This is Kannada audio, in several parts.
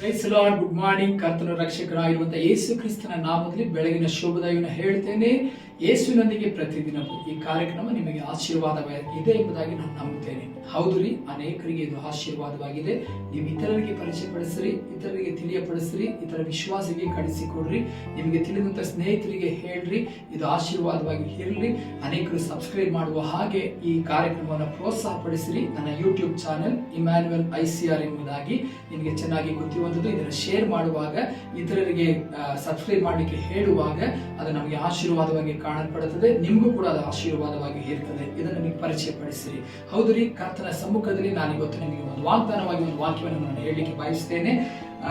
ಗುಡ್ ಮಾರ್ನಿಂಗ್ ಕರ್ತನ ರಕ್ಷಕರಾಗಿರುವಂತಹ ಯೇಸು ಕ್ರಿಸ್ತನ ನಾಮದಲ್ಲಿ ಬೆಳಗಿನ ಶುಭದಾಯವನ್ನು ಹೇಳ್ತೇನೆ ಯೇಸುವಿನೊಂದಿಗೆ ಪ್ರತಿದಿನವೂ ಈ ಕಾರ್ಯಕ್ರಮ ನಿಮಗೆ ಆಶೀರ್ವಾದವಾಗಿದೆ ಎಂಬುದಾಗಿ ನಾನು ನಂಬುತ್ತೇನೆ. ಹೌದು ರೀ, ಅನೇಕರಿಗೆ ಇದು ಆಶೀರ್ವಾದವಾಗಿದೆ. ನೀವು ಇತರರಿಗೆ ಪರಿಚಯ ಪಡಿಸ್ರಿ ಇತರರಿಗೆ ತಿಳಿಯಪಡಿಸ್ರಿ, ಇತರ ವಿಶ್ವಾಸಿಗೆ ಕಳಿಸಿಕೊಡ್ರಿ, ನಿಮಗೆ ತಿಳಿದಂತ ಸ್ನೇಹಿತರಿಗೆ ಹೇಳ್ರಿ, ಇದು ಆಶೀರ್ವಾದವಾಗಿ ಇರಲಿ. ಅನೇಕರು ಸಬ್ಸ್ಕ್ರೈಬ್ ಮಾಡುವ ಹಾಗೆ ಈ ಕಾರ್ಯಕ್ರಮವನ್ನು ಪ್ರೋತ್ಸಾಹ ಪಡಿಸಿರಿ ನನ್ನ YouTube channel Emmanuel I C R ಎಂಬುದಾಗಿ ನಿಮಗೆ ಚೆನ್ನಾಗಿ ಗೊತ್ತಿರುವಂಥದ್ದು. ಇದನ್ನು ಶೇರ್ ಮಾಡುವಾಗ, ಇತರರಿಗೆ ಸಬ್ಸ್ಕ್ರೈಬ್ ಮಾಡಲಿಕ್ಕೆ ಹೇಳುವಾಗ ಅದು ನಮಗೆ ಆಶೀರ್ವಾದವಾಗಿ ಕಾಣಲ್ಪಡುತ್ತದೆ. ನಿಮಗೂ ಕೂಡ ಅದು ಆಶೀರ್ವಾದವಾಗಿ ಇರ್ತದೆ. ಇದನ್ನು ನೀವು ಪರಿಚಯಪಡಿಸಿರಿ. ಹೌದು ರೀ, ಕರ್ತನ ಸಮ್ಮುಖದಲ್ಲಿ ನಾನು ಇವತ್ತು ನಿಮಗೆ ಒಂದು ವಾಗ್ದಾನವಾಗಿ, ಒಂದು ವಾಕ್ಯವನ್ನು ನಾನು ಹೇಳಲಿಕ್ಕೆ ಬಯಸ್ತೇನೆ.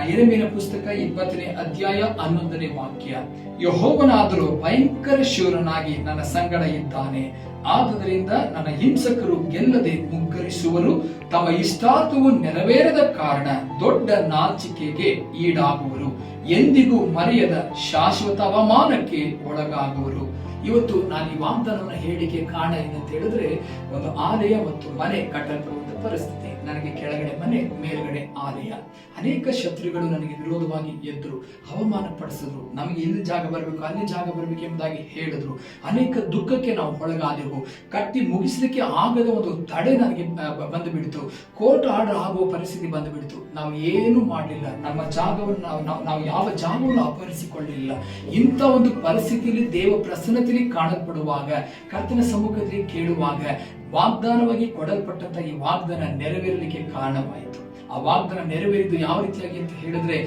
ಎರಮೇನ ಪುಸ್ತಕ ಇಪ್ಪತ್ತನೇ ಅಧ್ಯಾಯ ಹನ್ನೊಂದನೇ ವಾಕ್ಯ. ಯಹೋವನಾದರೂ ಭಯಂಕರ ಶೂರನಾಗಿ ನನ್ನ ಸಂಗಡ ಇದ್ದಾನೆ. ಆದುದರಿಂದ ನನ್ನ ಹಿಂಸಕರು ಗೆಲ್ಲದೆ ಮುಗ್ಗರಿಸುವರು ತಮ್ಮ ಇಷ್ಟಾರ್ಥವು ನೆರವೇರದ ಕಾರಣ ದೊಡ್ಡ ನಾಚಿಕೆಗೆ ಈಡಾಗುವರು. ಎಂದಿಗೂ ಮರೆಯದ ಶಾಶ್ವತ ಅವಮಾನಕ್ಕೆ ಒಳಗಾಗುವರು. ಇವತ್ತು ನಾನು ಈ ವಾಗ್ದಾನವನ್ನು ಹೇಳಿಕೆ ಕಾರಣ ಏನಂತ ಹೇಳಿದ್ರೆ, ಒಂದು ಆಲಯ ಮತ್ತು ಮನೆ ಕಟ್ಟಲ್ಪಡುವಂತ ಪರಿಸ್ಥಿತಿ. ನನಗೆ ಕೆಳಗಡೆ ಮನೆ, ಮೇಲ್ಗಡೆ ಆಲಯ. ಅನೇಕ ಶತ್ರುಗಳು ನನಗೆ ವಿರೋಧವಾಗಿ ಎದ್ದರು ಅವಮಾನ ಪಡಿಸಿದ್ರು ನಮಗೆ ಇಲ್ಲಿ ಜಾಗ ಬರಬೇಕು, ಅಲ್ಲಿ ಜಾಗ ಬರಬೇಕು ಎಂಬುದಾಗಿ ಹೇಳಿದ್ರು. ಅನೇಕ ದುಃಖಕ್ಕೆ ನಾವು ಒಳಗಾದೆವು. ಕಟ್ಟಿ ಮುಗಿಸಲಿಕ್ಕೆ ಆಗದ ಒಂದು ತಡೆ ನನಗೆ ಬಂದು ಬಿಡ್ತು ಕೋರ್ಟ್ ಆರ್ಡರ್ ಆಗುವ ಪರಿಸ್ಥಿತಿ ಬಂದು ಬಿಡ್ತು ನಾವು ಏನು ಮಾಡಲಿಲ್ಲ. ನಮ್ಮ ಜಾಗವನ್ನು ನಾವು, ನಾವು- ನಾವು ಯಾವ ಜಾಗವನ್ನು ಅಪಹರಿಸಿಕೊಳ್ಳಲಿಲ್ಲ. ಇಂಥ ಒಂದು ಪರಿಸ್ಥಿತಿಯಲ್ಲಿ ದೇವ ಪ್ರಸನ್ನತೆಯಲ್ಲಿ ಕಾಣಲ್ಪಡುವಾಗ, ಕರ್ತನ ಸಮ್ಮುಖದಲ್ಲಿ ಕೇಳುವಾಗ ವಾಗ್ದಾನವಾಗಿ ಕೊಡಲ್ಪಟ್ಟಂತ ಈ ವಾಗ್ದಾನ ನೆರವೇರಲಿಕ್ಕೆ ಕಾರಣವಾಯಿತು. ಆ ವಾಗ್ದಾನ ನೆರವೇರಿದ್ದು ಯಾವ ರೀತಿಯಾಗಿ ಅಂತ ಹೇಳಿದ್ರೆ,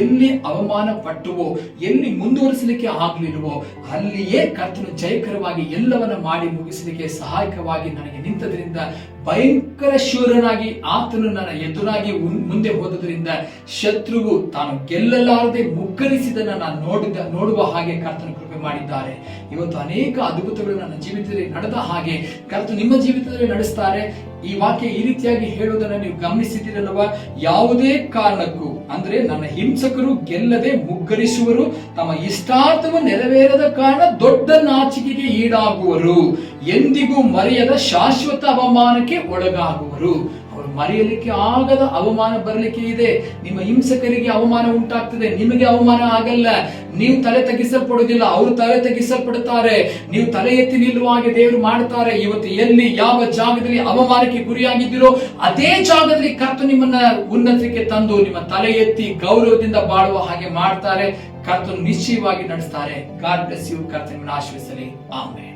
ಎಲ್ಲಿ ಅವಮಾನ ಪಟ್ಟುವೋ ಎಲ್ಲಿ ಮುಂದುವರಿಸಲಿಕ್ಕೆ ಆಗ್ಲಿಲ್ವೋ, ಅಲ್ಲಿಯೇ ಕರ್ತನು ಜಯಕರವಾಗಿ ಎಲ್ಲವನ್ನ ಮಾಡಿ ಮುಗಿಸಲಿಕ್ಕೆ ಸಹಾಯಕವಾಗಿ ನನಗೆ ನಿಂತದ್ರಿಂದ ಭಯಂಕರ ಶೂರನಾಗಿ ಆತನು ನನ್ನ ಎದುರಾಗಿ ಮುಂದೆ ಹೋದದ್ರಿಂದ ಶತ್ರುವು ತಾನು ಗೆಲ್ಲಲಾರದೆ ಮುಗ್ಗರಿಸಿದನ್ನ ನಾನು ನೋಡಿದ, ನೋಡುವ ಹಾಗೆ ಕರ್ತನು ಕೃಪೆ ಮಾಡಿದ್ದಾರೆ. ಇವತ್ತು ಅನೇಕ ಅದ್ಭುತಗಳು ನನ್ನ ಜೀವಿತದಲ್ಲಿ ನಡೆದ ಹಾಗೆ ಕರೆದು ನಿಮ್ಮ ಜೀವಿತದಲ್ಲಿ ನಡೆಸ್ತಾರೆ. ಈ ವಾಕ್ಯ ಈ ರೀತಿಯಾಗಿ ಹೇಳುವುದನ್ನು ನೀವು ಗಮನಿಸಿದಿರಲ್ವ ಯಾವುದೇ ಕಾರಣಕ್ಕೂ, ಅಂದ್ರೆ ನನ್ನ ಹಿಂಸಕರು ಗೆಲ್ಲದೆ ಮುಗ್ಗರಿಸುವರು, ತಮ್ಮ ಇಷ್ಟಾರ್ಥವು ನೆರವೇರದ ಕಾರಣ ದೊಡ್ಡ ನಾಚಿಕೆಗೆ ಈಡಾಗುವರು, ಎಂದಿಗೂ ಮರೆಯದ ಶಾಶ್ವತ ಅವಮಾನಕ್ಕೆ ಒಳಗಾಗುವರು. ಮರೆಯಲಿಕ್ಕೆ ಆಗದ ಅವಮಾನ ಬರಲಿಕ್ಕೆ ಇದೆ. ನಿಮ್ಮ ಹಿಂಸಕರಿಗೆ ಅವಮಾನ ಉಂಟಾಗ್ತದೆ. ನಿಮಗೆ ಅವಮಾನ ಆಗಲ್ಲ. ನೀವು ತಲೆ ತಗ್ಗಿಸಲ್ಪಡುವುದಿಲ್ಲ. ಅವರು ತಲೆ ತಗ್ಗಿಸಲ್ಪಡುತ್ತಾರೆ. ನೀವು ತಲೆ ಎತ್ತಿ ನಿಲ್ಲುವ ಹಾಗೆ ದೇವರು ಮಾಡುತ್ತಾರೆ. ಇವತ್ತು ಎಲ್ಲಿ, ಯಾವ ಜಾಗದಲ್ಲಿ ಅವಮಾನಕ್ಕೆ ಗುರಿಯಾಗಿದ್ದೀರೋ ಅದೇ ಜಾಗದಲ್ಲಿ ಕರ್ತು ನಿಮ್ಮನ್ನ ಉನ್ನತಿಗೆ ತಂದು ನಿಮ್ಮ ತಲೆ ಎತ್ತಿ ಗೌರವದಿಂದ ಬಾಳುವ ಹಾಗೆ ಮಾಡ್ತಾರೆ. ಕರ್ತನು ನಿಶ್ಚಯವಾಗಿ ನಡೆಸ್ತಾರೆ. ಗಾಡ್ ಬ್ಲೆಸ್ ಯು ಕರ್ತ ನಿಮ್ಮನ್ನು ಆಶ್ರಯಿಸಲಿ ಆಮೇಲೆ